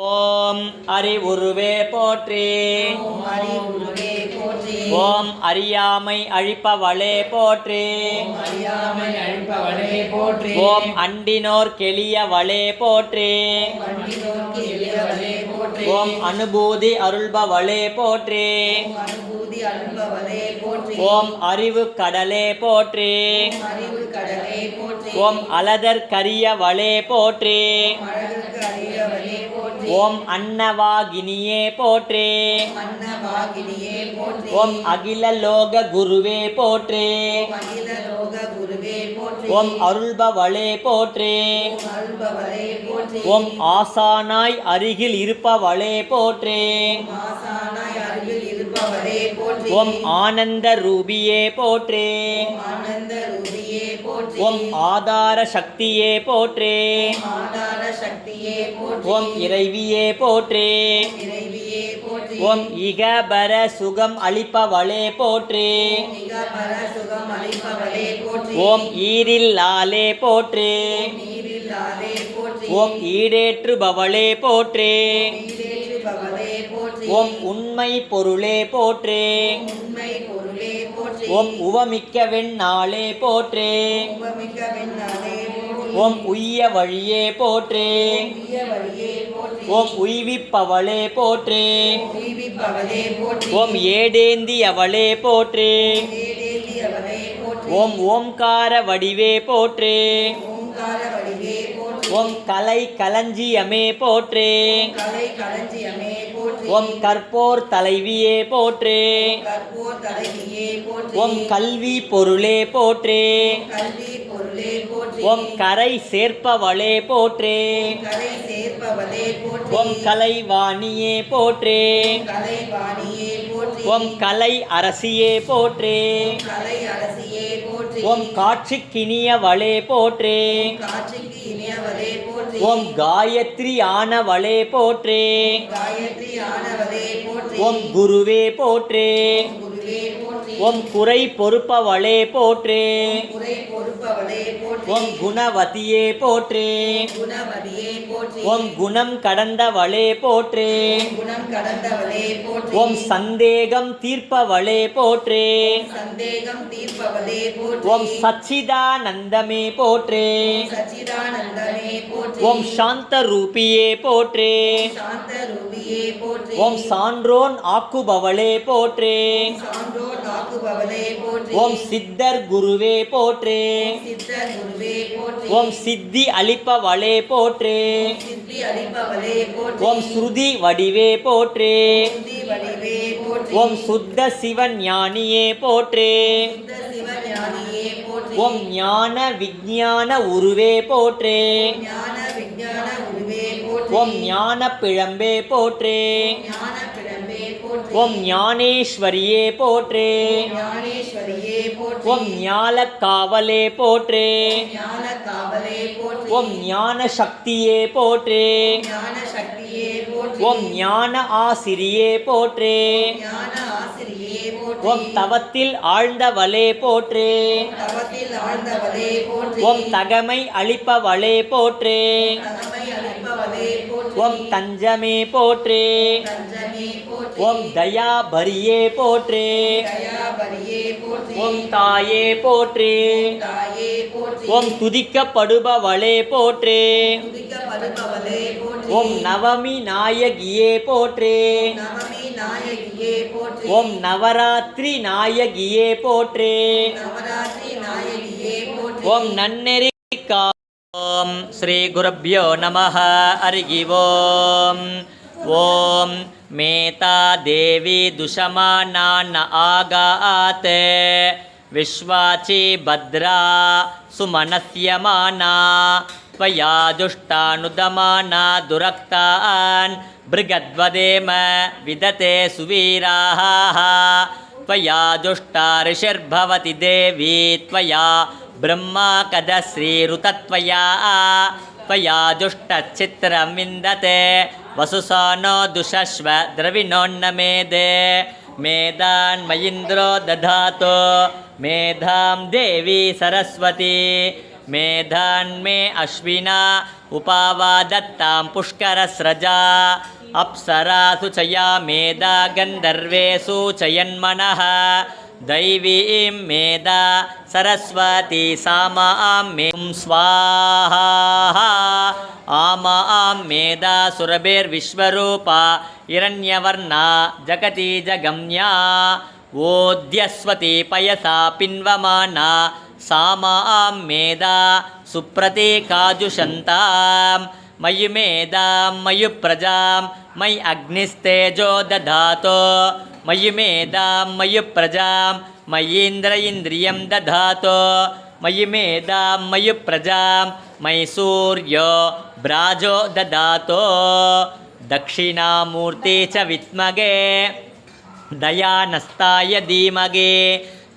ஓம் அறிவுருவே போற்றி. ஓம் அறியாமை அழிப்பவளே போற்றி. அறியாமை அழிப்பவளே போற்றி ஓம் அண்டினோர் கெளியவளே போற்றி. போற்றி ஓம் அனுபூதி அருள்பவளே போற்றி. ஓம் அறிவு கடலே போற்றி. ஓம் அலதர் கரியவளே போற்றி போற்றி. ஓம் அன்னவாகினியே போற்றி. ஓம் அகில லோக குருவே போற்றி. ஓம் அருள்பவளே போற்றி. அருள்பவளே போற்றி. ஓம் ஆசானாய் அருகில் இருப்பவளே போற்றி. ஓம் ஆனந்த ரூபியே போற்றி. ஆனந்த ரூபியே போற்றி. ஓம் ஆதார சக்தியே போற்றி. ஆதார சக்தியே போற்றி. ஓம் இறைவியே போற்றி. இறைவியே போற்றி. ஓம் இகபர சுகம் அளிப்பவளே போற்றி. மிக பர சுகம் அளிப்பவளே போற்றி. ஓம் ஈரில்லாலே போற்றி. ஓம் ஈடேற்றுபவளே போற்றி. ஓம் உண்மை பொருளே போற்றி உண்மை பொருளே போற்றி ஓம் உவமிக்க வெண்ணாளே போற்றி ஓம் உய்ய வழியே போற்றி உய்ய வழியே போற்றி ஓம் உய்விப்பவளே போற்றி ஓம் ஏடேந்தியவளே போற்றி ஓம் ஓம்கார வடிவே போற்றி ஓங்கார வடிவே போற்றி ஓம் கலை களஞ்சியமே போற்றி கலை களஞ்சியமே போற்றி ஓம் கற்போர் தலைவியே போற்றி ஓம் கல்வி பொருளே போற்றி ஓம் கரை சேர்ப்பவளே போற்றி ஓம் கலைவாணியே போற்றி ஓம் கலை அரசியே போற்றி ஓம் காட்சிக்கினியவளே போற்றி ஓம் காயத்ரி ஆனவளே போற்றி. ஓம் குருவே போற்றி. ஓம் குறை பொறுப்பவளே போற்றி குறை பொறுப்பவளே போற்றி. ஓம் குணவதியே போற்றி. ஓம் குணம் கடந்தவளே போற்றி. ஓம் சந்தேகம் தீர்ப்பவளே போற்றி. ஓம் சச்சிதானந்தமே போற்றி. ஓம் சாந்த ரூபியே போற்றி. ஓம் சான்றோன் ஆக்குபவளே போற்றி. ஓம் சித்தர் குருவே போற்றி. ஓம் சித்தி அளிப்பவளே போற்றி. ஓம் ஸ்ருதி வடிவே போற்றி. ஓம் சுத்த சிவன் ஞானியே போற்றி. ஓம் ஞான விஞ்ஞான உருவே போற்றி. ஓம் ஞான பிழம்பே போற்றி. ஓம் ஞானேஸ்வரியே போற்றி. ஓம் ஞால காவலே போற்றி. ஞான காவலே போற்றி. ஓம் ஞான சக்தியே போற்றி. ஓம் ஞான ஆசிரியே போற்றி. ஓம் தவத்தில் ஆழ்ந்தவளே போற்றி. ஓம் தகமை அளிப்பவளே போற்றி. ஓம் தஞ்சமே போற்றி. தஞ்சமே போற்றி. ஓம் தயா பரியே போற்றே. ஓம் தாயே போற்றே. ஓம் துதிக்கப்படுபவளே போற்றே. ஓம் நவமி நாயகியே போற்றே. ஓம் நவராத்திரி நாயகியே போற்றே. ஓம் நன்னெறி கா- ஸ்ரீ குருப்பியோ நம அருகிவோம் ओम मेता देवी दुषमाना न आगात, विश्वाची भद्रा सुमनस्यमाना, त्वया दुष्टानुदमाना दुरक्तान् भृगद्वदेम विदते सुवीराः, त्वया दुष्टा ऋषिर्भवति देवी, त्वया ब्रह्मा कदश्रीरुतत्वया, त्वया दुष्टचित्रं विन्दते वसुसा नो दुषश्व द्रविणोन्नमेदे मेधान्मयीन्द्रो दधातु। मेधां देवी सरस्वती। मेधान्मे अश्विना। उपावा दत्तां पुष्करस्रजा। अप्सरासु च या मेधा गन्धर्वे सूचयन्मनः దైవీం మేధా సరస్వతి సామాం మే స్వాహా ఆమాం మేధా సురభిర్విశ్వరూప హిరణ్యవర్ణ జగతి జగమ్యా ఓద్యస్వతి పయసా పిన్వమానా సామాం మేధా సుప్రతీకాజుషంతాం మయు మేధాం మయు ప్రజాం మయి అగ్నిస్తేజో దధాతో मयि मेधां मयि प्रजां मयीन्द्र इन्द्रियं दधातो। मयि मेधां मयि प्रजां मयि सूर्यो ब्राजो ददातो दक्षिणामूर्ति च विद्मगे दयानस्ताय धीमगे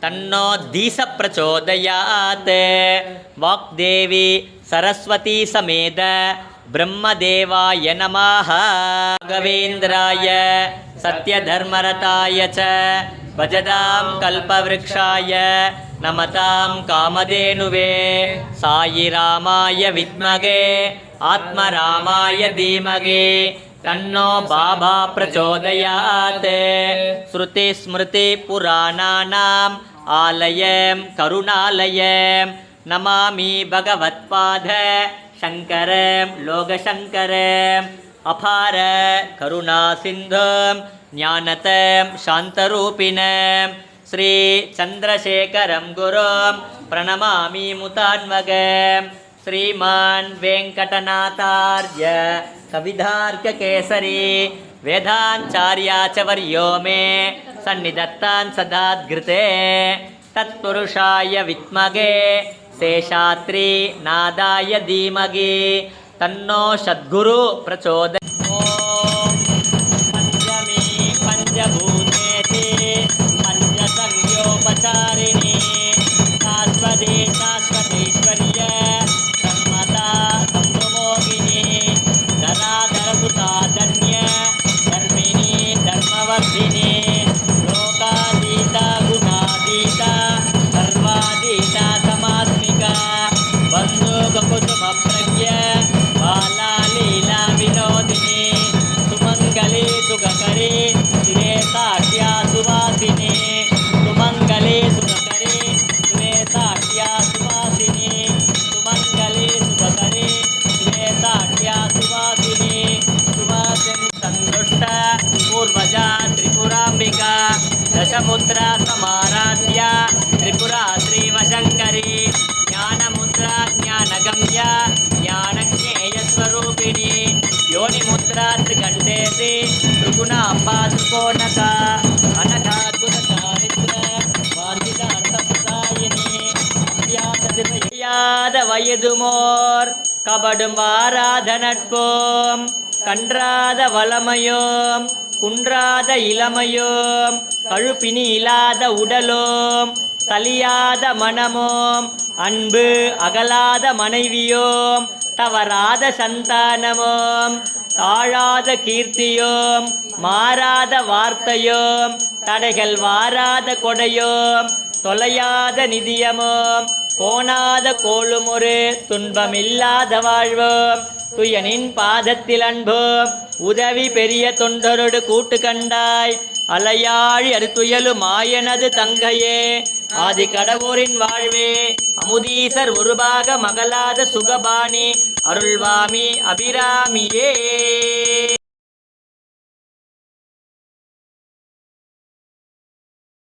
तन्नो धीसप्रचोदयात् वाग्देवी सरस्वती समेत ब्रह्मदेवाय नमः राघवेन्द्राय सत्यधर्मरताय च भजदां कल्पवृक्षाय नमतां कामधेनुवे सायिरामाय विद्मगे आत्मरामाय धीमगे तन्नो बाबा प्रचोदयात् श्रुतिस्मृतिपुराणानाम् आलयं करुणालयं नमामि भगवत्पाद शङ्करं लोकशङ्करम् अपार करुणासिन्धुं ज्ञानतं शान्तरूपिणं श्रीचन्द्रशेखरं गुरुं प्रणमामि मुतान्वगं श्रीमान् वेङ्कटनाथार्य कविधार्ककेसरी वेदाञ्चार्या च वर्यो मे सन्निधत्तान् सदाद्घृते तत्पुरुषाय विद्मगे శేషాత్రి నాదాయ ధీమగి తన్నో షద్గురు ప్రచోద పంచమి పంచభూతేతి పంచసంయోపచారి दशमुद्रा समाराध्या त्रिपुरा श्रीवशङ्करी ज्ञानमुद्रा ज्ञानगम्या ज्ञानज्ञेयस्वरूपिणी योनिमुद्रा त्रिकण्डेति त्रिगुणाम्बा त्रिकोणका अनघाद्भुतचारित्र வாஞ்சிதார்த்ததாயினி அவ்யாத வயதுமோர் கபடும் வாராத நட்போம் கன்றாத வளமையோம் குன்றாத இளமையோம் கழுப்பினி இல்லாத உடலோம் சலியாத மனமோம் அன்பு அகலாத மனைவியோம் தவறாத சந்தானமோம் தாழாத கீர்த்தியோம் மாறாத வார்த்தையோம் தடைகள் வாராத கொடையோம் தொலையாத நிதியமோம் கோணாத கோளுமொரு துன்பமில்லாத வாழ்வோம். துயனின் பாதத்தில் அன்போ. உதவி பெரிய தொண்டரோடு கூட்டு கண்டாய். அலையாழி அறுத்துயலு மாயனது தங்கையே. ஆதி கடவுரின் வாழ்வே அமுதீசர் உருவாக மகளாத சுகபாணி அருள்வாமி அபிராமியே.